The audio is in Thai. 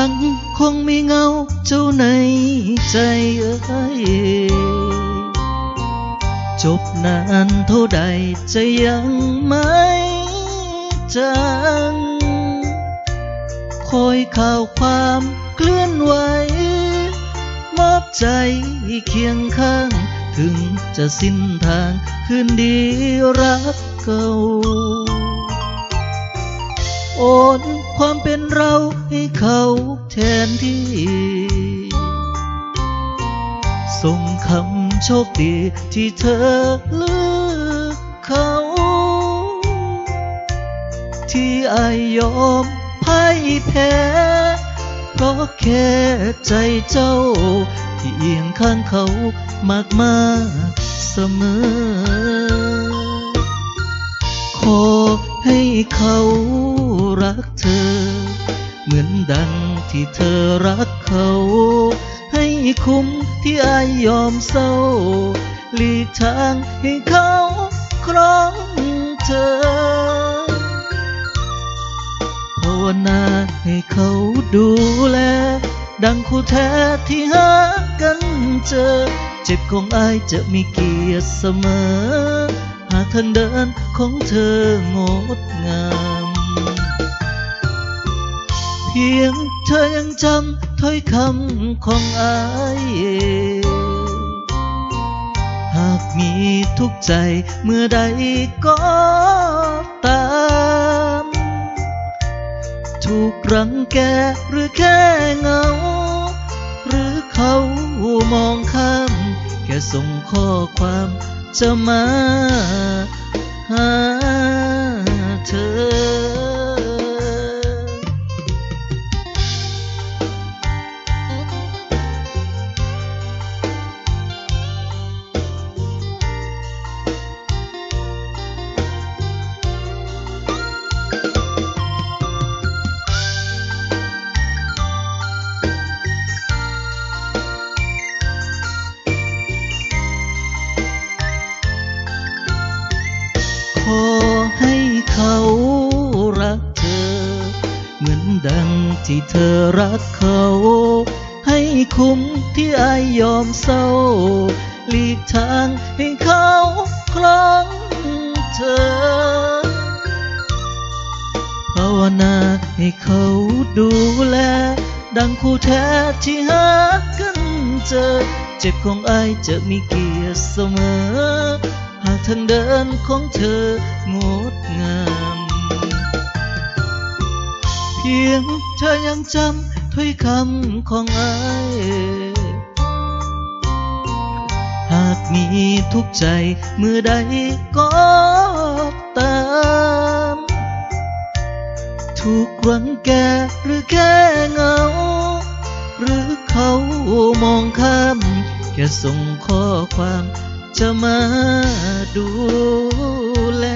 ังคงมีเงาเจ้าในใจเอ้ยจบนานเท่าใดจะยังไม่จางคอยข่าวความเคลื่อนไหวมอบใจเคียงข้าง ถึงจะสิ้นทางคืนดีรักเก่า โอนความเป็นเราให้เขาแทนที่ ส่งคำโชคดีที่เธอเลือกเขา ที่อายยอมพ่ายแพ้ เพราะแค่ใจเจ้า ที่เอียงข้างเขามากมาเสมอ ขอให้เขา รักเธอ เหมือนดังที่เธอรักเขา ให้คุ้มที่อายยอมเศร้าหลีกทางให้เขาครองเธอภาวนาให้เขาดูแล ดังคู่แท้ที่หากันเจอ เจ็บของอายจะมีเกียรติเสมอ หากทางเดินของเธองดงาม ยงเธอยังจำถ้อยคำของอาย หากมีทุกใจเมื่อใดก็ตาม ถูกรังแกหรือแค่เหงา หรือเขามองข้าม แค่ส่งข้อความจะมาหาเธอ เขารักเธอ เหมือนดังที่เธอรักเขา ให้คุ้มที่อายยอมเศร้า หลีกทางให้เขาครองเธอ ภาวนาให้เขาดูแล ดังคู่แท้ที่หากันเจอ เจ็บของอายจะมีเกียรติเสมอ ทางเดินของเธองดงาม เพียงเธอยังจำถ้อยคำของอายหากมีทุกข์ใจเมื่อใดก็ตาม ถูกรังแกหรือแค่เงา หรือเขามองข้ามแค่ส่งข้อความ จะมาดูแล